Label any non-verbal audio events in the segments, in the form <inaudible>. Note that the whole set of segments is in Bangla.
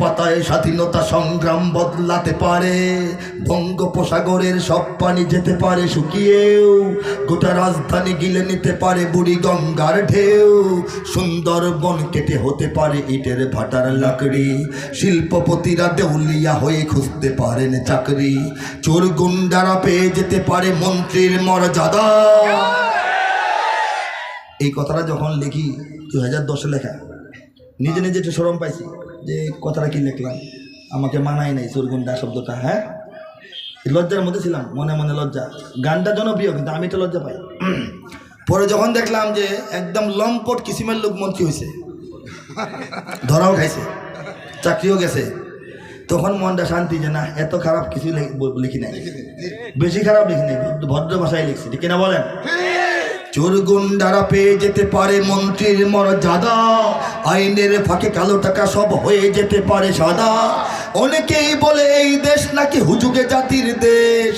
পাতায় স্বাধীনতা সংগ্রাম বদলাতে পারে, বঙ্গোপসাগরের সব পানি যেতে পারে শুকিয়েও, গোটা রাজধানী গিলে নিতে পারে বুড়ি গঙ্গার ঢেউ, সুন্দরবন কেটে হতে পারে ইটের ভাটার লাকড়ি, শিল্পপতিরা দেউলিয়া হয়ে খুঁজতে পারেন চাকরি, চোর গুন্ডারা পেয়ে যেতে পারে মন্ত্রীর মর্যাদা। এই কথাটা যখন লিখি দু হাজার দশে লেখা, নিজে নিজে একটু সরম পাইছি। যে কথাটা কি লিখলাম? আমাকে মানাই নাই সুরগুন্ডা শব্দটা হ্যাঁ? লজ্জার মধ্যে ছিলাম মনে মনে লজ্জা। গানটা জনপ্রিয় কিন্তু আমি তো লজ্জা পাই। <clears throat> পরে যখন দেখলাম যে একদম লম্পট কিসিমের লোক মন্ত্রী হয়েছে ধরাও খাইছে চাকরিও গেছে তখন মনটা শান্তি যে না এত খারাপ কিছু লিখি নাই। বেশি খারাপ লিখি নাই ভদ্র- ভদ্র ভাষায় লিখছি ঠিক না বলেন? চোর গুন্ডারা পেয়ে যেতে পারে মন্ত্রীর মর্যাদা। আইনের ফাঁকে কালো টাকা সব হয়ে যেতে পারে সাদা। অনেকেই বলে এই দেশ নাকি হুজুগে জাতির দেশ।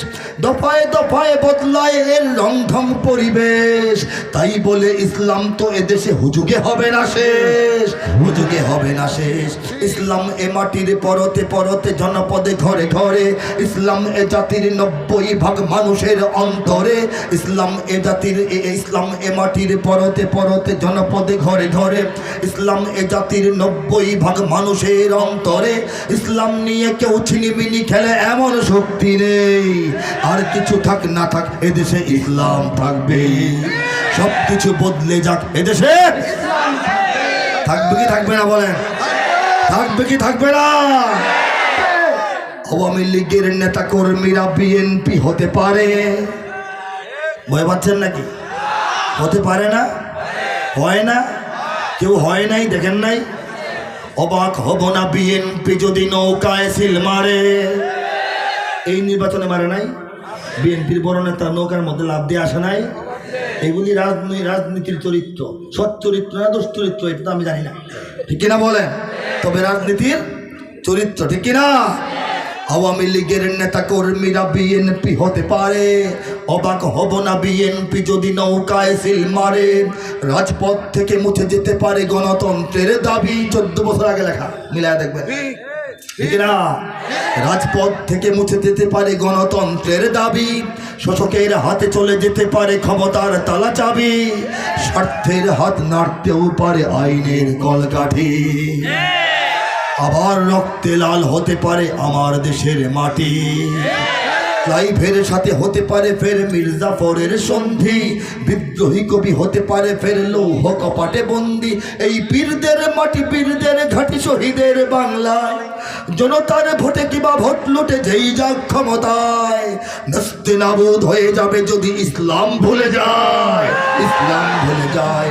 দফায় দফায় বদলায় এর রংঢং পরিবেশ। তাই বলে ইসলাম তো এদেশে হুজুগে হবে না শেষ, হুজুগে হবে না শেষ। ইসলাম এ মাটির পরতে পরতে জনপদে ঘরে ঘরে, ইসলাম এ জাতির নব্বই ভাগ মানুষের অন্তরে, ইসলাম এ জাতির ইসলাম এ মাটির পরতে পরতে জনপদে ঘরে ঘরে, ইসলাম এ জাতির নব্বই ভাগ মানুষের অন্তরে, ইসলাম নিয়ে কেউ ছিনিমিনি খেলে এমন শক্তি নেই। আর কিছু থাক, না থাক, এদেশে ইসলাম থাকবে। সব কিছু বদলে যাক, এদেশে থাকবে কি থাকবে না বলেন? থাকবে কি থাকবে না? আওয়ামী লীগের নেতা কর্মীরা বিএনপি হতে পারে। ভয় পাচ্ছেন নাকি? হতে পারে না? হয় না? কেউ হয় নাই, দেখেন নাই? অবাক হব না বিএনপি যদি নৌকায় সিল মারে। এই নির্বাচনে মারে নাই? বিএনপির বড় নেতা নৌকার মধ্যে লাভ দিয়ে আসে নাই। এগুলি রাজনীতি রাজনীতির চরিত্র। সৎ চরিত্র না দোষ চরিত্র, এটা তো আমি জানি না। ঠিক কিনা বলেন? তবে রাজনীতির চরিত্র, ঠিক কিনা? আওয়ামী লীগের নেতা কর্মীরা বিএনপি হতে পারে। অবাক হব না বিএনপি যদি নৌকায় সিল মারে। রাজপথ থেকে মুছে যেতে পারে গণতন্ত্রের দাবি। চোদ্দ বছর আগে লেখা। মিলায় দেখবেন। রাজপথ থেকে মুছে যেতে পারে গণতন্ত্রের দাবি। শোষকের হাতে চলে যেতে পারে ক্ষমতার তালা চাবি। স্বার্থের হাত নাড়তেও পারে আইনের কলকাঠি। আবার রক্তে লাল হতে পারে আমার দেশের মাটি। লাইভের সাথে হতে পারে ফের মির্জাফরের সন্ধি। বিদ্রোহী কবি হতে পারে ফের লৌহ কপাটে বন্দি। এই পীরদের মাটি পীরদের ঘাটি শহীদের বাংলায়। জনতার ভোটে কিবা ভোট লুটে যেই যাক ক্ষমতায়। নস্তে নাবুদ হয়ে যাবে যদি ইসলাম ভুলে যায়। ইসলাম ভুলে যায়।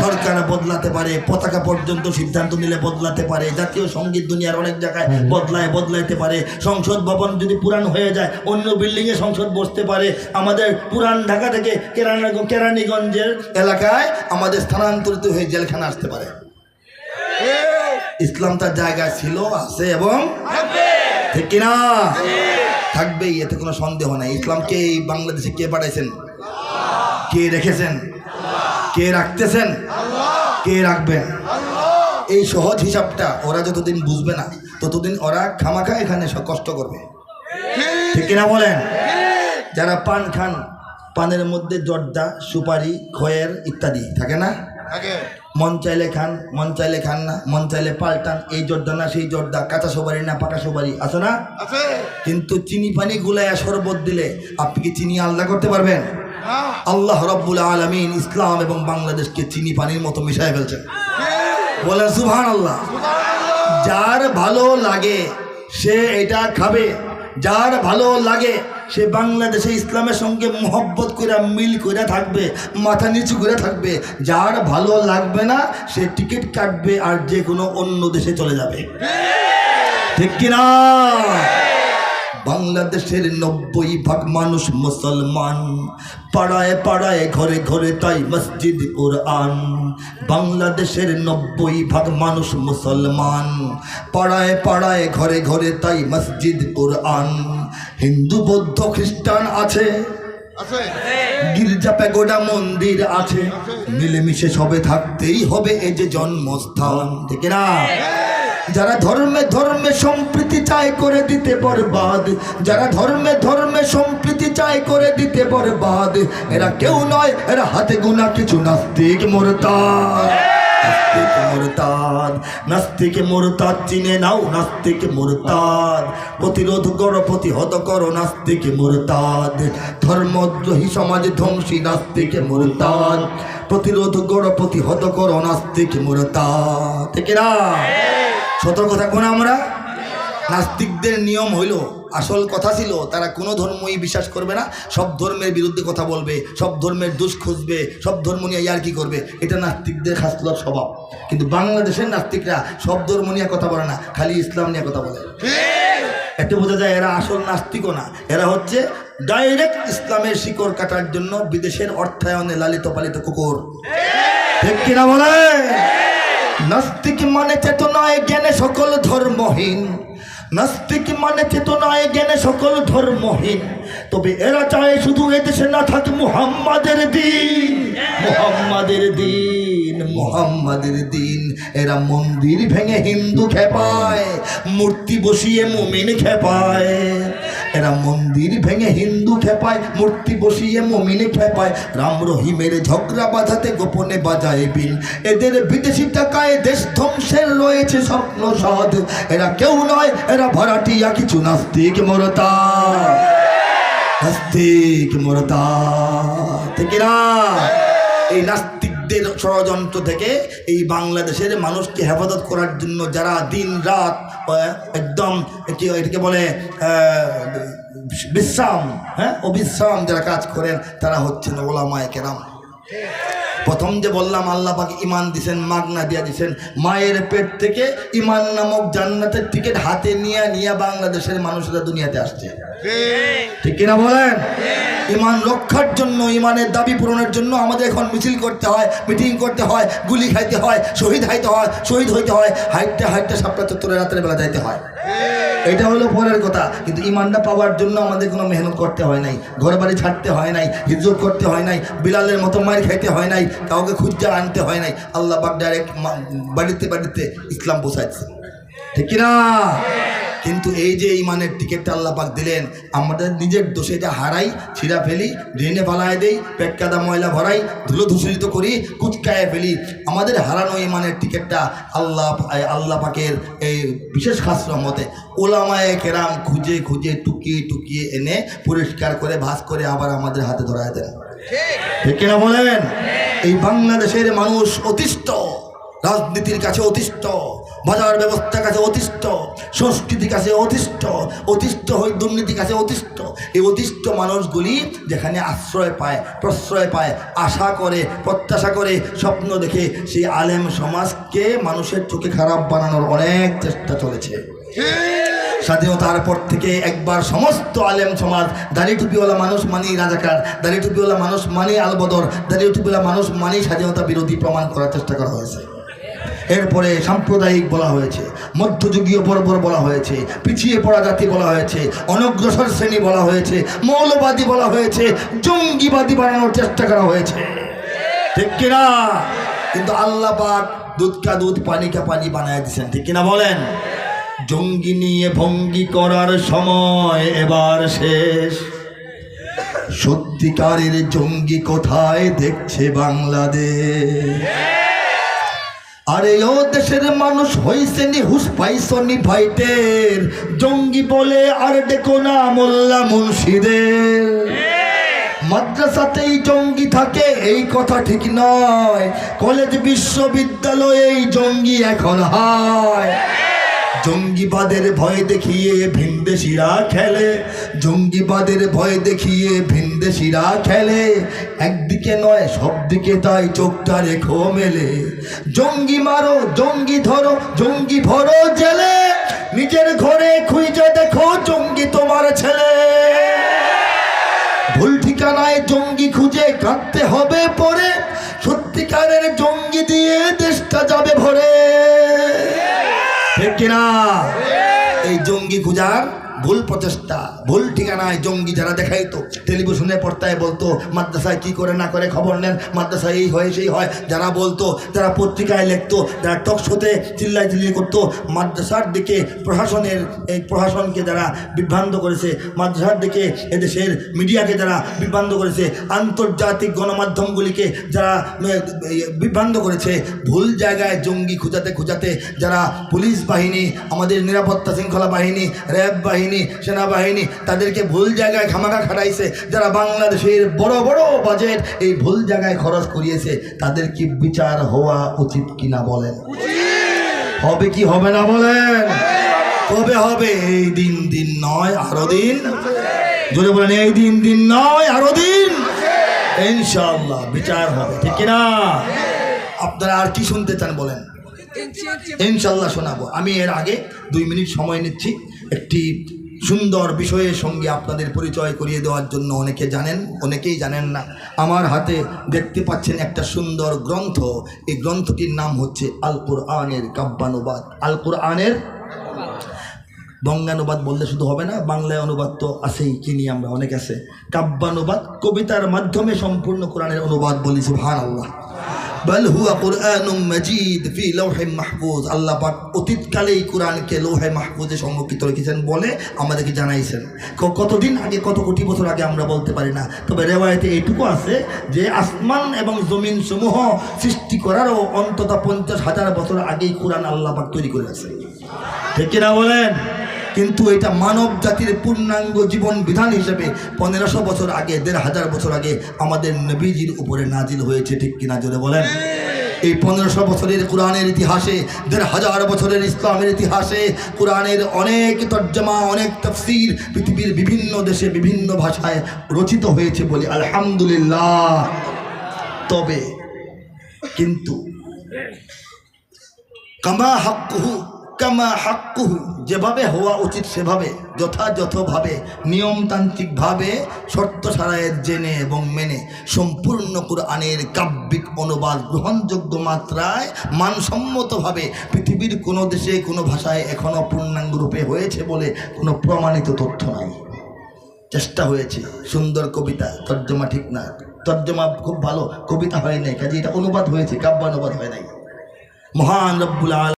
সরকার বদলাতে পারে পতাকা পর্যন্ত সিদ্ধান্ত নিলে বদলাতে পারে জাতীয় সংগীত দুনিয়ার অনেক জায়গায় বদলায় বদলাইতে পারে। সংসদ ভবন যদি পুরান হয়ে যায় অন্য বিল্ডিংয়ে সংসদ বসতে পারে। আমাদের পুরান ঢাকা থেকে কেরানি কেরানীগঞ্জের এলাকায় আমাদের স্থানান্তরিত হয়ে জেলখানা আসতে পারে। ইসলাম তার জায়গায় ছিল আছে এবং ঠিক কিনা? থাকবেই এতে কোনো সন্দেহ নাই। ইসলামকে এই বাংলাদেশে কে পাঠাইছেন? কে রেখেছেন? কে রাখতেছেন? কে রাখবেন? এই সহজ হিসাবটা ওরা যতদিন বুঝবে না, ততদিন ওরা খামাখা এখানে কষ্ট করবে। ঠিক কিনা বলেন? যারা পান খান, পানের মধ্যে জর্দা, সুপারি, খয়ের ইত্যাদি, থাকে না? মন চাইলে খান মন চাইলে খান না মন চাইলে পাল্টান এই জর্দা না সেই জর্দা কাঁচা সুপারি না পাকা সুপারি আছে না? কিন্তু চিনি পানি গুলায়া শরবত দিলে আপনি কি চিনি আলাদা করতে পারবেন? আল্লাহ রব্বুল আলমিন ইসলাম এবং বাংলাদেশকে চিনি পানির মতো মিশাই ফেলছেন। বলেন সুবহান আল্লাহ যার ভালো লাগে সে এটা খাবে। যার ভালো লাগে, সে বাংলাদেশে ইসলামের সঙ্গে মোহব্বত করে মিল করে থাকবে, মাথা নিচু করে থাকবে। যার ভালো লাগবে না, সে টিকিট কাটবে আর যে কোনো অন্য দেশে চলে যাবে। ঠিক কিনা? বাংলাদেশের নব্বই ভাগ মানুষ মুসলমান। পাড়ায় পাড়ায় ঘরে ঘরে তাই মসজিদ কোরআন। বাংলাদেশের নব্বই ভাগ মানুষ মুসলমান। পাড়ায় পাড়ায় ঘরে ঘরে তাই মসজিদ কোরআন। হিন্দু বৌদ্ধ খ্রিস্টান আছে? গির্জা প্যাগোডা মন্দির আছে? মিলেমিশে সবে থাকতেই হবে এই যে জন্মস্থান ঠিক না যারা ধর্মে ধর্মে সম্প্রীতি চায় করে দিতে বরবাদ, যারা ধর্মে ধর্মে সম্প্রীতি চায় করে দিতে বরবাদ, এরা কেউ নয়, এরা হাতে গোনা কিছু নাস্তিক মোরতাদ। নাস্তিক চিনে নাও নাস্তিক প্রতিরোধ করো, প্রতিহত করো নাস্তিক মোরতাদ। সমাজ ধ্বংসী নাস্তিক না সতর্ক থাকব না আমরা? নাস্তিকদের নিয়ম হইল, আসল কথা ছিল, তারা কোনো ধর্মই বিশ্বাস করবে না, সব ধর্মের বিরুদ্ধে কথা বলবে, সব ধর্মের দুষ খুঁজবে, সব ধর্ম নিয়ে ইয়ার কি করবে, এটা নাস্তিকদের খাসলত স্বভাব। কিন্তু বাংলাদেশের নাস্তিকরা সব ধর্ম নিয়ে কথা বলে না, খালি ইসলাম নিয়ে কথা বলে। এতে বোঝা যায়, এরা আসল নাস্তিকও না, এরা হচ্ছে ডাইরেক্ট ইসলামের শিকড় কাটার জন্য বিদেশের অর্থায়নে লালিত পালিত কুকুর। ঠিক কিনা বলে? নাস্তিক মানে চেতনায় জ্ঞানে সকল ধর্মহীন। নাস্তিক মানে চেতনায় জ্ঞানে সকল ধর্মহীন। তবে এরা চায় শুধু এদেশে না থাকে মুহাম্মাদের দিন। মুহাম্মাদের দিন মুহাম্মাদের দিন। এরা মন্দির ভেঙে হিন্দু খেপায়, মূর্তি বসিয়ে মুমিন খেপায়। এরা মন্দির ভেঙে হিন্দু খেপায়, মূর্তি বসিয়ে মমিনে খেপায়। রাম রহিমের ঝগড়া বাঁধাতে গোপনে বাজায় বিল এদের বিদেশি টাকায় দেশ ধ্বংসের রয়েছে স্বপ্ন সাধ এরা কেউ নয়, এরা ভাড়াটিয়া কিছু নাস্তিক মরতা। নাস্তিক মরতা। না এই নাস্তিকদের ষড়যন্ত্র থেকে এই বাংলাদেশের মানুষকে হেফাজত করার জন্য যারা দিন রাত একদম এটিকে বলে বিশ্রাম হ্যাঁ অবিশ্রাম যারা কাজ করেন, তারা হচ্ছেন ওলামায় কেরাম। প্রথম যে বললাম, আল্লাহ পাকে ইমান দিছেন, মাগনা দিয়া দিছেন, মায়ের পেট থেকে ইমান নামক জান্নাতের টিকিট হাতে নিয়ে নিয়ে বাংলাদেশের মানুষরা দুনিয়াতে আসছে। ঠিক কিনা বলেন? ইমান রক্ষার জন্য ইমানের দাবি পূরণের জন্য আমাদের এখন মিছিল করতে হয়, মিটিং করতে হয়, গুলি খাইতে হয়, শহীদ হাইতে হয়, শহীদ হইতে হয়, হাইটটা হাইটটা সাপটা চত্বরে রাতের বেলা যাইতে হয়। এটা হলো পরের কথা। কিন্তু ইমানটা পাওয়ার জন্য আমাদের কোনো মেহনত করতে হয় নাই ঘর বাড়ি ছাড়তে হয় নাই, হিজরত করতে হয় নাই, বিলালের মতো মায়ের খাইতে হয় নাই, কাউকে খুঁজতে আনতে হয় নাই। আল্লাহ ডাইরেক্ট বাড়িতে বাড়িতে ইসলাম পোষাচ্ছে ঠিক না কিন্তু এই যে ইমানের টিকিটটা আল্লাহ পাক দিলেন আমাদের নিজের দোষে এটা হারাই ছিঁড়া ফেলি ড্রেনে ফালায় দেই পেট কাদা ময়লা ভরাই ধুলো ধূসরিত করি কুচকায় ফেলি। আমাদের হারানো ইমানের টিকিটটা আল্লাহ আল্লাহ পাকের এই বিশেষ খাস রহমতে ওলামায়ে কেরাম খুঁজে খুঁজে টুকিয়ে টুকিয়ে এনে পরিষ্কার করে ভাস করে আবার আমাদের হাতে ধরায় দেন। ঠিক কিনা বলেন? এই বাংলাদেশের মানুষ অতিষ্ঠ রাজনীতির কাছে অতিষ্ঠ বাজার ব্যবস্থার কাছে অতিষ্ঠ সংস্কৃতির কাছে অতিষ্ঠ অতিষ্ঠ হয়ে দুর্নীতির কাছে অতিষ্ঠ। এই অতিষ্ঠ মানুষগুলি যেখানে আশ্রয় পায়, প্রশ্রয় পায়, আশা করে, প্রত্যাশা করে, স্বপ্ন দেখে, সেই আলেম সমাজকে মানুষের চোখে খারাপ বানানোর অনেক চেষ্টা চলেছে। স্বাধীনতার পর থেকে একবার সমস্ত আলেম সমাজ দাড়ি টুপিওয়ালা মানুষ মানেই রাজাকার দাড়ি টুপিওয়ালা মানুষ মানেই আলবদর দাড়ি টুপিওয়ালা মানুষ মানেই স্বাধীনতা বিরোধী প্রমাণ করার চেষ্টা করা হয়েছে। এরপরে সাম্প্রদায়িক বলা হয়েছে, মধ্যযুগীয় পর্বর বলা হয়েছে, পিছিয়ে পড়া জাতি বলা হয়েছে, অনগ্রসর শ্রেণি বলা হয়েছে, মৌলবাদী বলা হয়েছে, জঙ্গিবাদী বানানোর চেষ্টা করা হয়েছে। ঠিক কিনা? কিন্তু আল্লাহ পাক দুধ কা দুধ পানি কা পানি বানায় দিচ্ছেন ঠিক কিনা বলেন? জঙ্গি নিয়ে ভঙ্গি করার সময় এবার শেষ। সত্যিকারের জঙ্গি কোথায় দেখছে বাংলাদেশ? আরে ও দেশের মানুষ হইছে নি হুস পাইছনি ভাইটের। জঙ্গি বলে আর দেখো না মোল্লা মুন্সিদের মাদ্রাসাতেই জঙ্গি থাকে, এই কথা ঠিক নয়। কলেজ বিশ্ববিদ্যালয়েই জঙ্গি এখন হয়। জঙ্গিবাদের ভয় দেখিয়ে ভিনদেশিরা খেলে। জঙ্গিবাদের ভয় দেখিয়ে ভিনদেশিরা খেলে। একদিকে নয় সব দিকে তাই চোখটা রেখো মেলে। জঙ্গি মারো, জঙ্গি ধরো, জঙ্গি ভরো জেলে। নিজের ঘরে খুঁজে দেখো জঙ্গি তোমার ছেলে। ভুল ঠিকানায় জঙ্গি খুঁজে কাঁদতে হবে পরে। সত্যিকারের জঙ্গি কিনা? এই জঙ্গি খুঁজার ভুল প্রচেষ্টা, ভুল ঠিকানায় জঙ্গি যারা দেখাইতো, টেলিভিশনে পর্দায় বলতো, মাদ্রাসায় কি করে না করে খবর নেন, মাদ্রাসায় এই হয়, সেই হয়, যারা বলতো, যারা পত্রিকায় লিখতো, যারা টক শোতে চিল্লাই চিল্লি করতো, মাদ্রাসার দিকে প্রশাসনের, এই প্রশাসনকে যারা বিভ্রান্ত করেছে, মাদ্রাসার দিকে এদেশের মিডিয়াকে যারা বিভ্রান্ত করেছে, আন্তর্জাতিক গণমাধ্যমগুলিকে যারা বিভ্রান্ত করেছে, ভুল জায়গায় জঙ্গি খুঁজাতে খুঁজাতে যারা পুলিশ বাহিনী, আমাদের নিরাপত্তা শৃঙ্খলা বাহিনী, র্যাব বাহিনী সেনাবাহিনী তাদেরকে ভুল জায়গায় খামাখা খাটাইছে। যারা বাংলাদেশের বড় বড় বাজেট এই ভুল জায়গায় খরচ করিয়েছে, তাদের কি বিচার হওয়া উচিত কিনা বলেন? হবে কি হবে না বলেন? কবে হবে? এই দিন দিন নয়, আরও দিন। জোরে বলেন, এই দিন দিন নয়, আরও দিন। ইনশাআল্লাহ, বিচার হবে, ঠিক কিনা? আপনারা আর কি শুনতে চান বলেন? ইনশাল্লাহ শোনাবো। আমি এর আগে দুই মিনিট সময় নিচ্ছি, একটি সুন্দর বিষয়ের সঙ্গে আপনাদের পরিচয় করিয়ে দেওয়ার জন্য অনেকে জানেন, অনেকেই জানেন না। আমার হাতে দেখতে পাচ্ছেন একটা সুন্দর গ্রন্থ। এই গ্রন্থটির নাম হচ্ছে আল কোরআনের কাব্যানুবাদ। আল কোরআনের বঙ্গানুবাদ বললে শুধু হবে না, বাংলায় অনুবাদ তো আছেই চিনি আমরা অনেক আছে। কাব্যানুবাদ কবিতার মাধ্যমে সম্পূর্ণ কোরআনের অনুবাদ বলি সুবহান আল্লাহ বল হুয়া কোরআনুম মজিদ ফি লৌহে মাহফুজ। আল্লাহ পাক অতীতকালেই কোরআনকে লৌহে মাহফুজে সংরক্ষিত রেখেছেন বলে আমাদেরকে জানাইছেন। কতদিন আগে, কত কোটি বছর আগে আমরা বলতে পারি না। তবে রেওয়ায়তে এইটুকু আছে যে আসমান এবং জমিন সমূহ সৃষ্টি করারও অন্তত পঞ্চাশ হাজার বছর আগেই কোরআন আল্লাহ পাক তৈরি করে আছে ঠিক কিনা বলেন? কিন্তু এটা মানব জাতির পূর্ণাঙ্গ জীবন বিধান হিসেবে পনেরোশো বছর আগে, দেড় হাজার বছর আগে আমাদের নবীজির উপরে নাজিল হয়েছে, ঠিক কিনা জোরে বলেন? এই পনেরোশো বছরের কোরআনের ইতিহাসে, দেড় হাজার বছরের ইসলামের ইতিহাসে কোরআনের অনেক তর্জমা, অনেক তফসির পৃথিবীর বিভিন্ন দেশে বিভিন্ন ভাষায় রচিত হয়েছে বলে আলহামদুলিল্লাহ। তবে কিন্তু কামা হাক্কুহু কামা হাক্কুহু, যেভাবে হওয়া উচিত সেভাবে, যথাযথভাবে, নিয়মতান্ত্রিকভাবে শর্ত সারায়ের জেনে এবং মেনে সম্পূর্ণ কোরআনের কাব্যিক অনুবাদ গ্রহণযোগ্য মাত্রায় মানসম্মতভাবে পৃথিবীর কোনো দেশে, কোনো ভাষায় এখনও পূর্ণাঙ্গ রূপে হয়েছে বলে কোনো প্রমাণিত তথ্য নাই। চেষ্টা হয়েছে, সুন্দর কবিতা, তর্জমা ঠিক না। তর্জমা খুব ভালো কবিতা হয় নাই কাজে এটা অনুবাদ হয়েছে, কাব্যানুবাদ হয় নাই। মহান রব্বুল আল